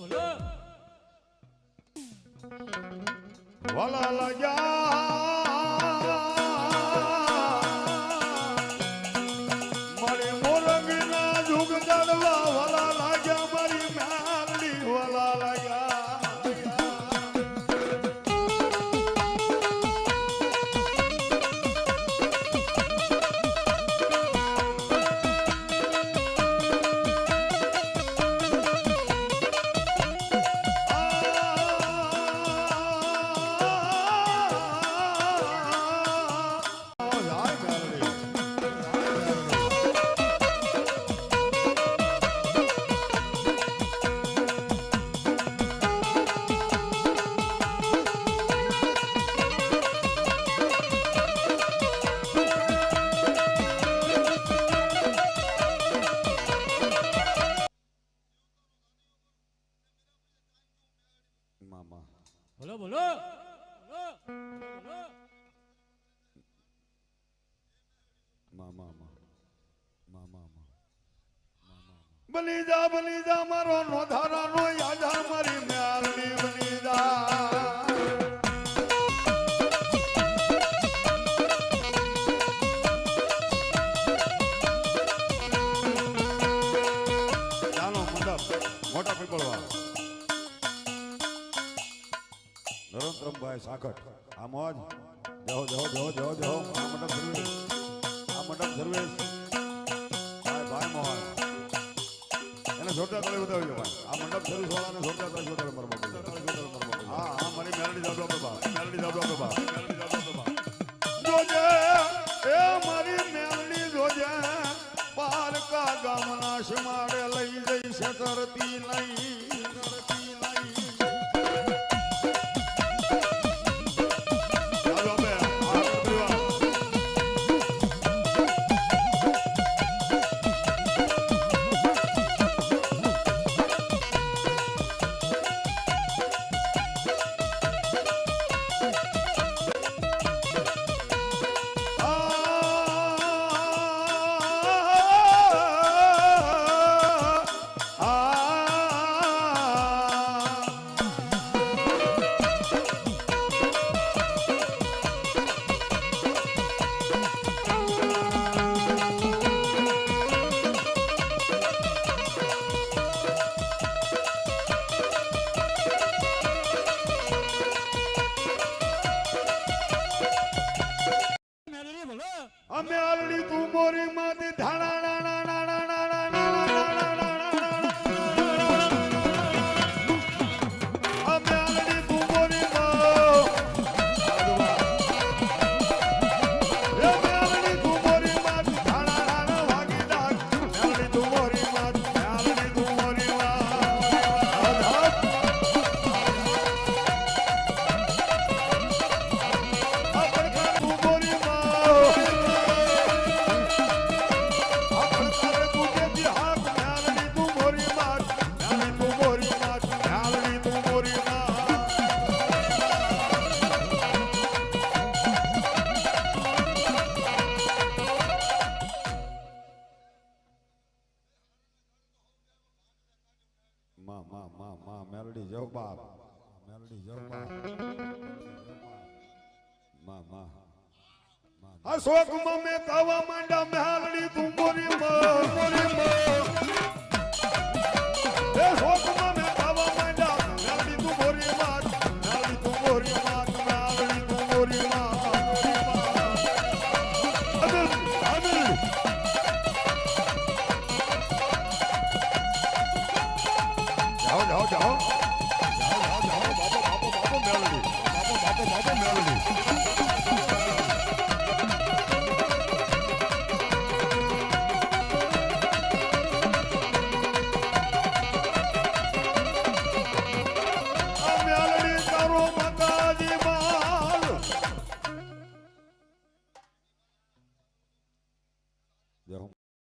બોલો બોલો વાલા લાગ્યા બોલો બોલો. મામા મામા બની જા બની જા મારો નોધારા નો સાકટ આ મોજ જહો જહો જહો જહો જહો આ મંડપ સર્વિસ આ મંડપ સર્વિસ ભાઈ ભાઈ મોહન. એને જોરદાર તળે બતાવી ભાઈ. આ મંડપ સર્વિસ વાળાને જોરદાર તળે જોરદાર મરમા હા હા મારી મેલડી જાદવ પ્રભા મેલડી જાદવ પ્રભા મેલડી પ્રભા જોજે એ મારી મેલડી જોજે. પારકા ગામના શમાડે લઈ જઈ છે તરતી નહીં. તરતી અમે આલડી તું મોરી માંથી ધાણા માં માં માં માં, મેલડી જવ બાપ. મેલડી જવ બાપ. માં માં. અશોક મમે કાવા માંડા મેલડી તું મોરી માં મોરી માં. એ શોકમાં જાઓ જાઓ જાઓ જાઓ જાઓ જાઓ બાપો બાપો બાપો મેલડી બાપો બાપો બાપો મેલડી